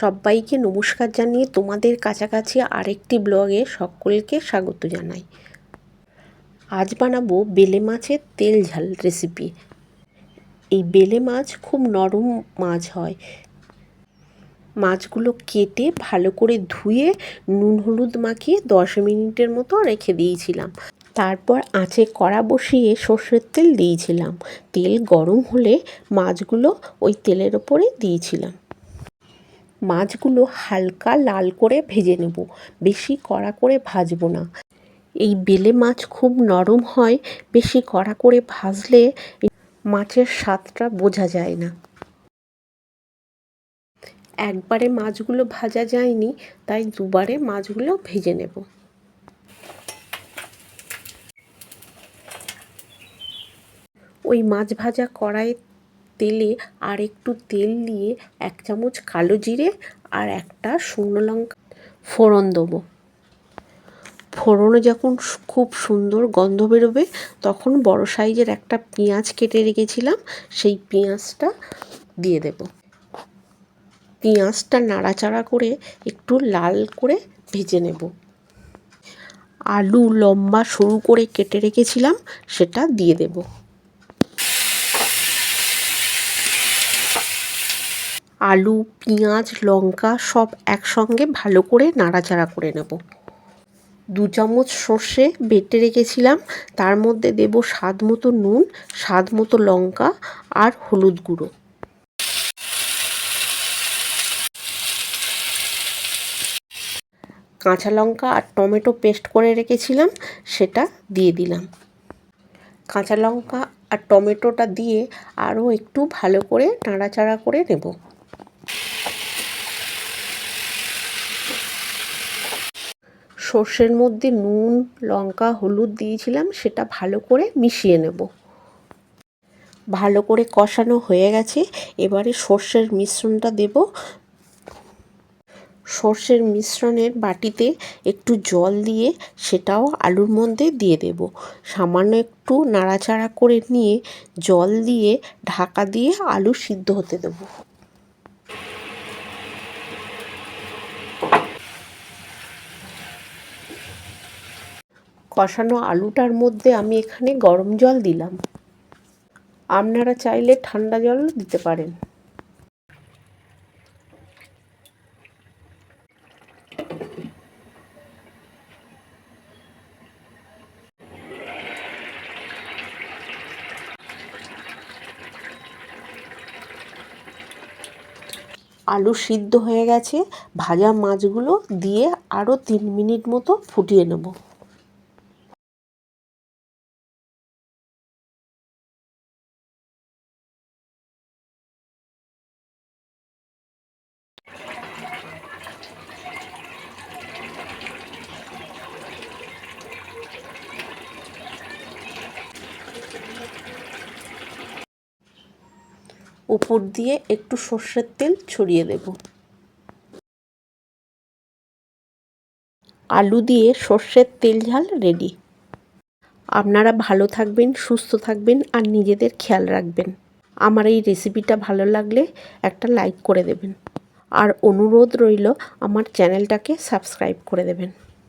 সবাইকে নমস্কার জানিয়ে তোমাদের কাছাকাছি আরেকটি ব্লগে সকলকে স্বাগত জানাই। আজ বানাবো বেলে মাছের তেল ঝাল রেসিপি এই বেলে মাছ খুব নরম মাছ হয়। মাছগুলো কেটে ভালো করে ধুয়ে নুন হলুদ মাখিয়ে দশ মিনিটের মতো রেখে দিয়েছিলাম। তারপর আঁচে কড়া বসিয়ে সর্ষের তেল দিয়েছিলাম। তেল গরম হলে মাছগুলো ওই তেলের ওপরে দিয়েছিলাম। মাছগুলো হালকা লাল করে ভেজে নেব। বেশি কড়া করে ভাজবো না। এই বেলে মাছ খুব নরম হয়, বেশি কড়া করে ভাজলে মাছের স্বাদটা বোঝা যায় না। একবারে মাছগুলো ভাজা যায়নি, তাই দুবারে মাছগুলো ভেজে নেব। ওই মাছ ভাজা কড়াই তেলে আর একটু তেল দিয়ে এক চামচ কালো জিরে আর একটা শুকনো লঙ্কা ফোড়ন দেবো। ফোড়নে যখন খুব সুন্দর গন্ধ বেরোবে, তখন বড় সাইজের একটা পেঁয়াজ কেটে রেখেছিলাম, সেই পেঁয়াজটা দিয়ে দেব। পেঁয়াজটা নাড়াচাড়া করে একটু লাল করে ভেজে নেব। আলু লম্বা সরু করে কেটে রেখেছিলাম, সেটা দিয়ে দেবো। আলু, পেঁয়াজ, লঙ্কা সব একসঙ্গে ভালো করে নাড়াচাড়া করে নেব। দু চামচ সর্ষে বেটে রেখেছিলাম, তার মধ্যে দেব স্বাদ মতো নুন, স্বাদ মতো লঙ্কা আর হলুদ গুঁড়ো। কাঁচা লঙ্কা আর টমেটো পেস্ট করে রেখেছিলাম, সেটা দিয়ে দিলাম। কাঁচা লঙ্কা আর টমেটোটা দিয়ে আরও একটু ভালো করে নাড়াচাড়া করে নেব। সর্ষের মধ্যে নুন, লঙ্কা, হলুদ দিয়েছিলাম, সেটা ভালো করে মিশিয়ে নেব। ভালো করে কষানো হয়ে গেছে। এবারে সর্ষের মিশ্রণটা দেব। সর্ষের মিশ্রণের বাটিতে একটু জল দিয়ে সেটাও আলুর মধ্যে দিয়ে দেব। সামান্য একটু নাড়াচাড়া করে নিয়ে জল দিয়ে ঢাকা দিয়ে আলু সিদ্ধ হতে দেবো। কষানো আলুটার মধ্যে আমি এখানে গরম জল দিলাম। আপনারা চাইলে ঠান্ডা জল দিতে পারেন। আলু সিদ্ধ হয়ে গেছে। ভাজা মাছগুলো দিয়ে আরও তিন মিনিট মতো ফুটিয়ে নেব। উপর দিয়ে একটু সর্ষের তেল ছড়িয়ে দেব। আলু দিয়ে সর্ষের তেল ঝাল রেডি। আপনারা ভালো থাকবেন, সুস্থ থাকবেন আর নিজেদের খেয়াল রাখবেন। আমার এই রেসিপিটা ভালো লাগলে একটা লাইক করে দেবেন। আর অনুরোধ রইল, আমার চ্যানেলটাকে সাবস্ক্রাইব করে দেবেন।